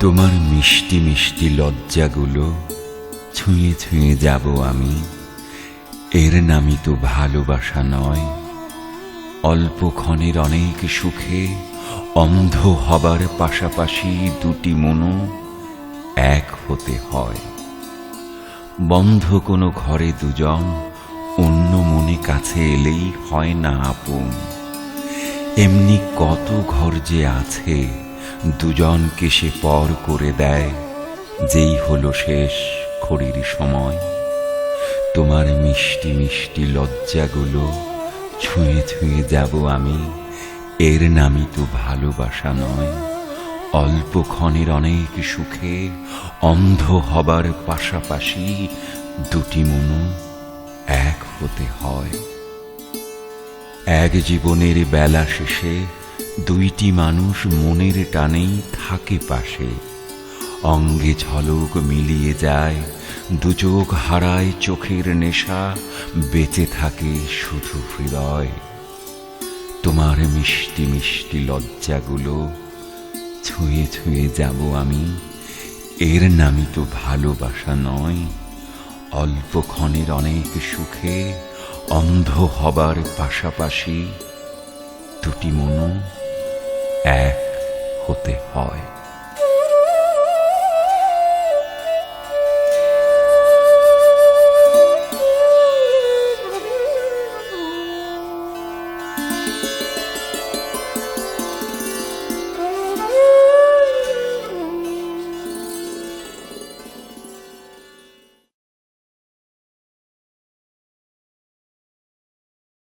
তোমার মিষ্টি মিষ্টি লজ্জাগুলো ছুঁয়ে ছুঁয়ে যাব আমি। এর নামই তো ভালোবাসা নয়। অল্প ক্ষণের অনেক সুখে অন্ধ হবার পাশাপাশি দুটি মনও এক হতে হয়। বন্ধ কোনো ঘরে দুজন, অন্য মনে কাছে এলেই হয় না আপন। এমনি কত ঘর যে আছে দুজনকে সে পর করে দেয়, যেই হলো শেষ খড়ির সময়। তোমার মিষ্টি মিষ্টি লজ্জাগুলো ছুঁয়ে ছুঁয়ে যাব আমি, এর নামই তো ভালোবাসা নয়। অল্প ক্ষণের অনেক সুখে অন্ধ হবার পাশাপাশি দুটি মনও এক হতে হয়। এক জীবনের বেলা শেষে দুইটি মানুষ মনের টানেই থাকে পাশে। অঙ্গে ঝলক মিলিয়ে যায়, দু চোখ হারায় চোখের নেশা, বেঁচে থাকে শুধু হৃদয়। তোমার মিষ্টি মিষ্টি লজ্জাগুলো, ছুঁয়ে ছুঁয়ে যাব আমি, এর নামই তো ভালোবাসা নয়। অল্প ক্ষণের অনেক সুখে অন্ধ হবার পাশাপাশি দুটি মনু এক হতে হয়।